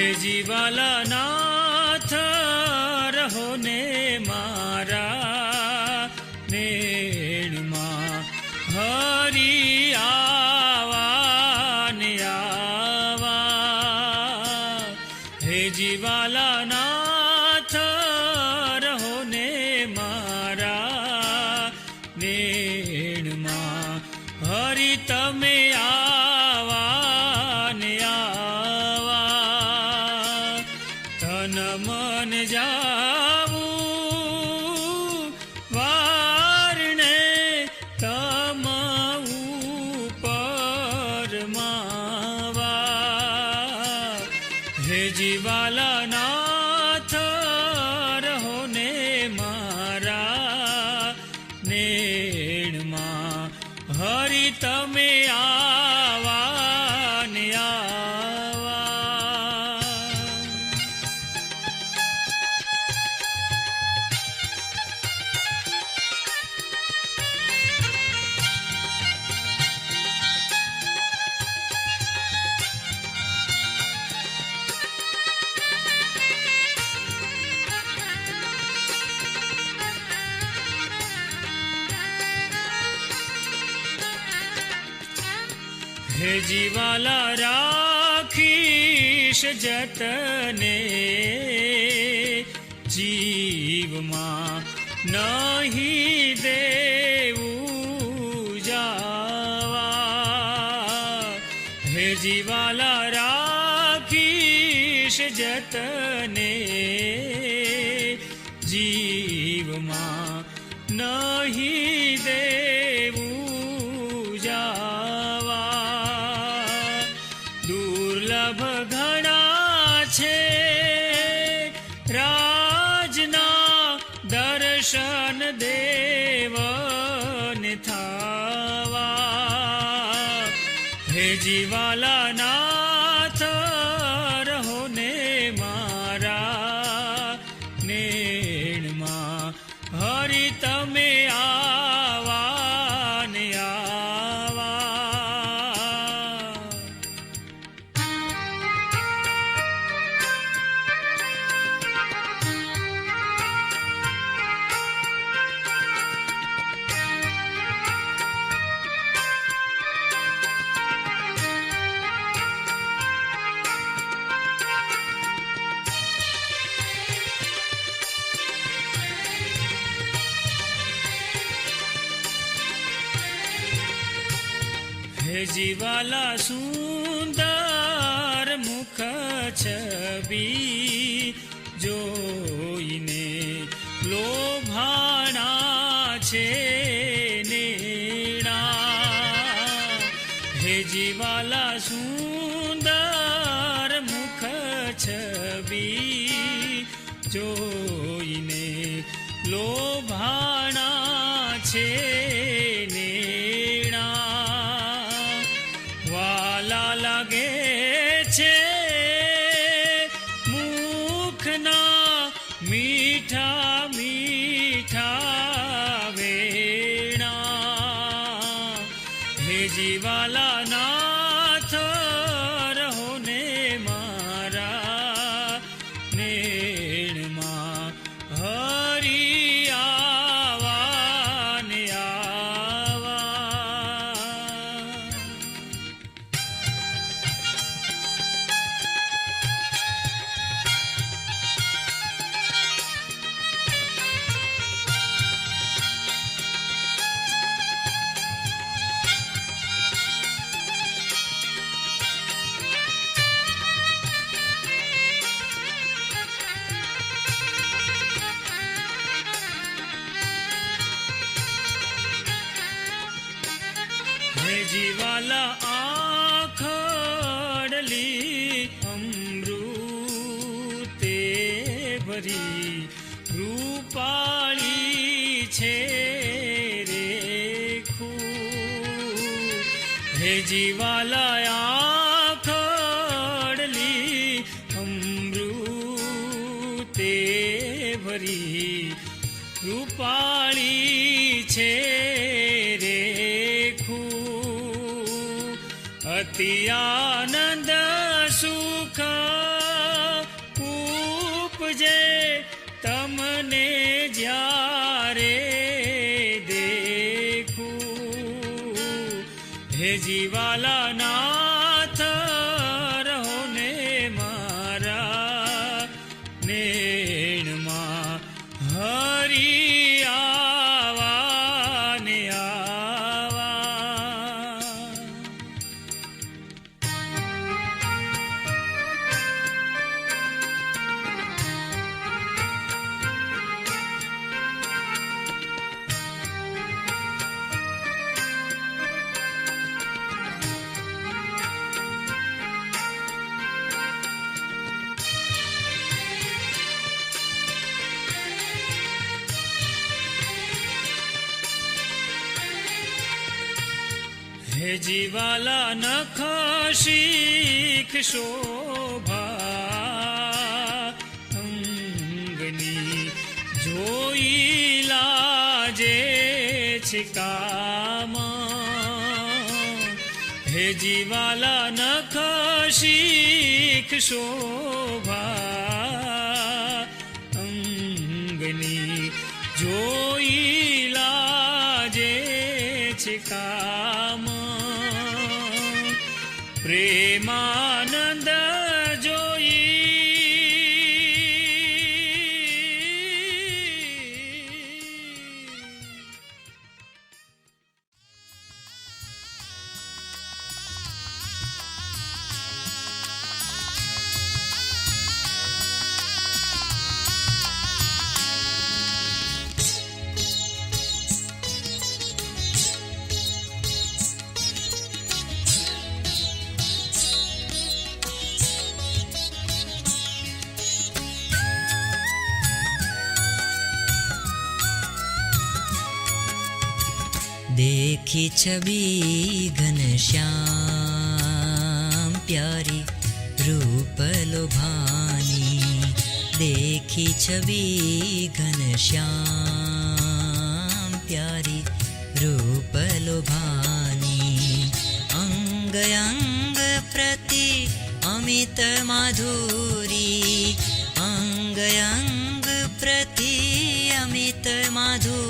હે જીવાલા નાથ રહો ને મારા નેણમાં હરી આવા ને આવા. હે જીવાલા નાથ જતને જીવમાં નહીં દે મુખ છબી જો હે જીવાલા ના જીવાલા આખડલી અમૃતે ભરી રૂપાળી છે રે ખુ હે જીવાલા பக்தியான જીવાલા નખ શીખશો ભા અંગની જોઈ લાજે છિકામાં હે જીવાલા નખ શીખશો ભા અંગની જોઈ લાજે છિકા प्रेमा देखी छवि घनश्याम प्यारी रूप लोभानी। देखी छवि घनश्याम प्यारी रूप लोभानी। अंग अंग प्रति अमित माधुरी। अमित माधुरी। देखी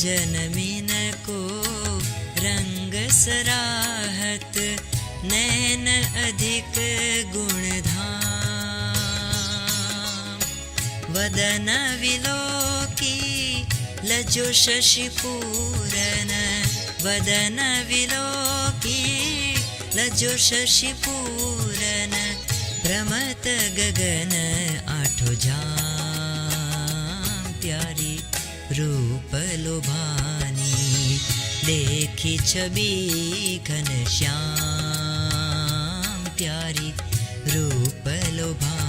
खंजन मिन को रंग सराहत नैन अधिक गुणधाम। वदन विलोकी, लजो शशि पूरन। वदन विलोकी, लजो शशि पूरन। भ्रमत गगन आठो जाम। प्यारी रूपलोभानी देखि छवि घनश्याम प्यारी रूपलोभानी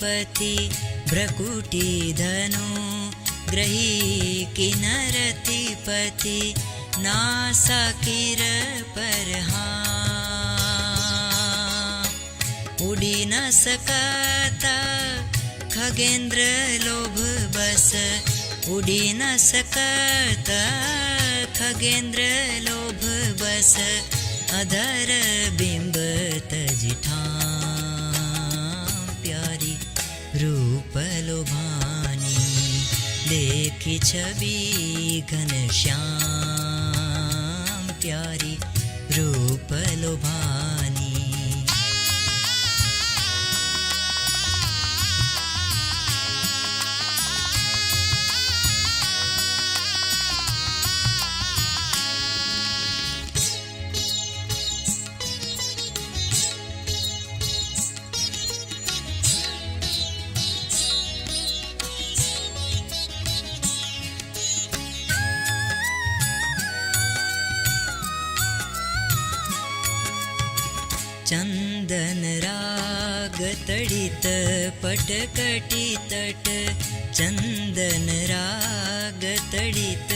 किनरतिपति भ्रकुटी धनु ग्रही किनरतिपति नासा किर परहा उडी न सकता खगेंद्र लोभ बस उडी न सकता खगेंद्र लोभ बस अधर बिंब तजिठा रूप लोभानी देखी छवि घनश्याम प्यारी रूप लोभानी तडित पटकटितट चन्दन राग तडित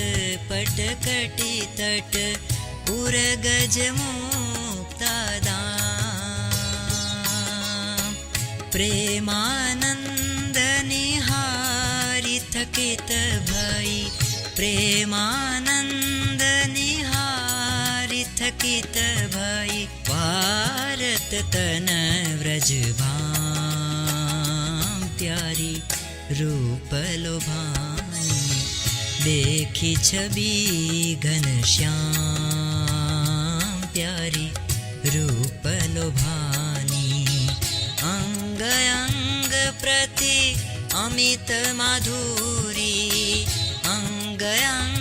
पटकटितट तट उर गज मोक्तदा प्रेमानन्दनि थकित भा प्रेमानन्दनिहारि थकित भारत तन व्रजवा प्यारी रूप लोभानी देखी छवि घनश्याम प्यारी रूप लोभानी अङ्ग अङ्ग प्रति अमित माधुरी अङ्ग अङ्ग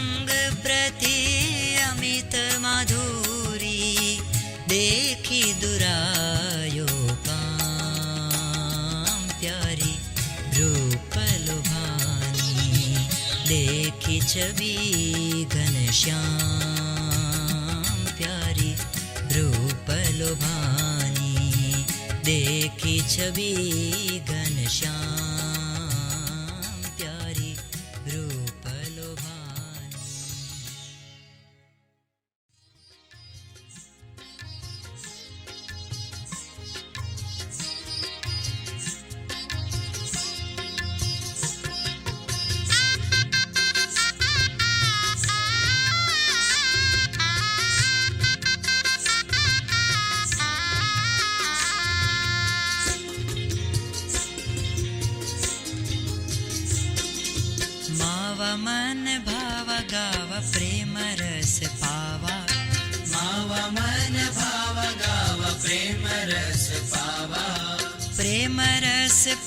छवि घनश्याम प्यारी रूप लुभानी देखी छवि घनश्याम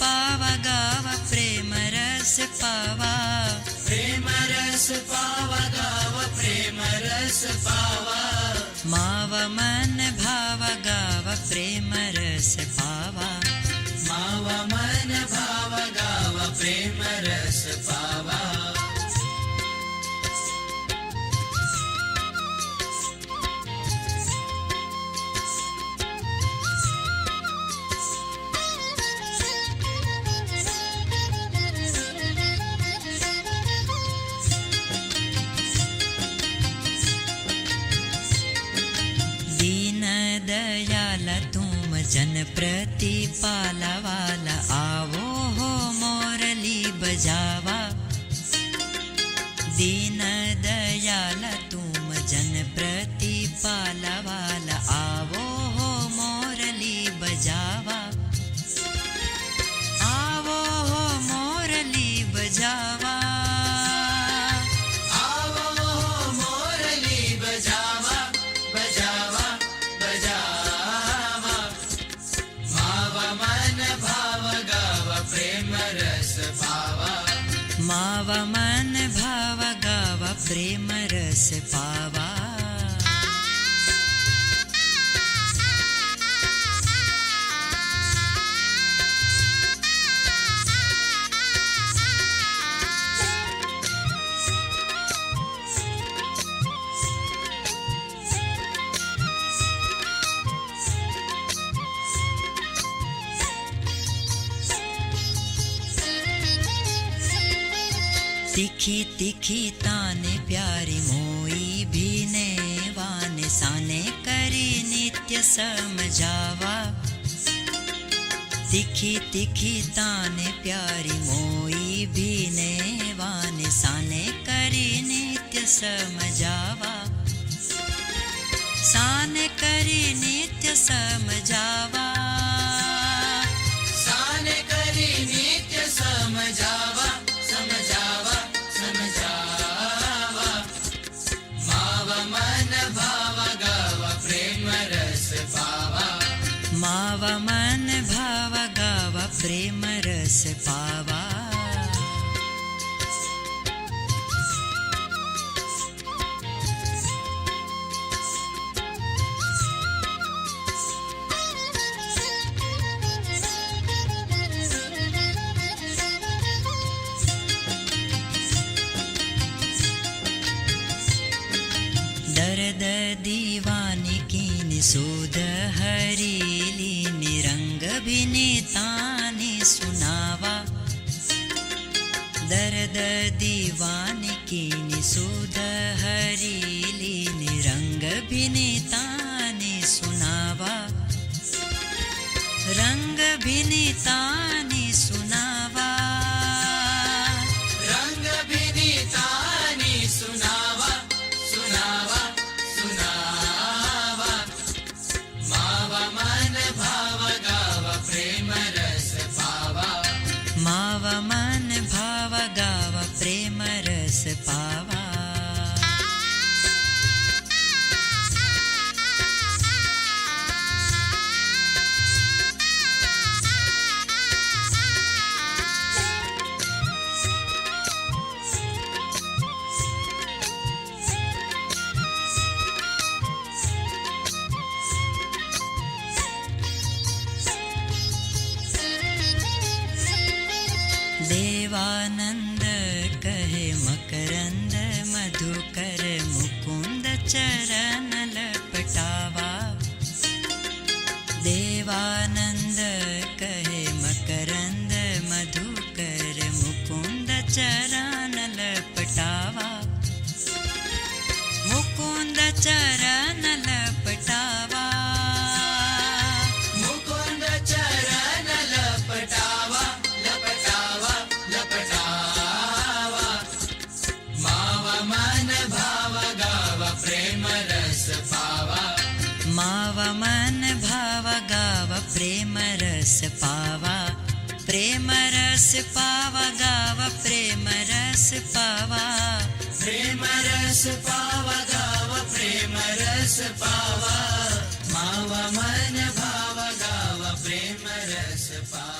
पाव गाव प्रेमरस पावा. प्रेमरस पाव गाव प्रेमरस पावा माव मन भाव गाव प्रेमरस प्रति पाला वाला आवो हो मोरली बजावा। दीन दयाल तुम जन प्रति पाला वाला रस पावा। तिखी तिखी ताने प्यारी मोई भीने वान साने करी नित्य समझावा तिखी तिखी तान प्यारी मोई भीने वाने साने करी नित्य समझावा साने करी नित्य समझावा दर्द दीवानी कीनी सुध हरिली निरंग भिनीतानि सुनावा। दर्द दीवान की निसुध हरिली निरंग भिनीतानि सुनावा। रंग सुनावा पावा गावा प्रेम रस पावा प्रेम रस पावा गावा प्रेम रस पावा मावा मन भावा गावा प्रेम रस पावा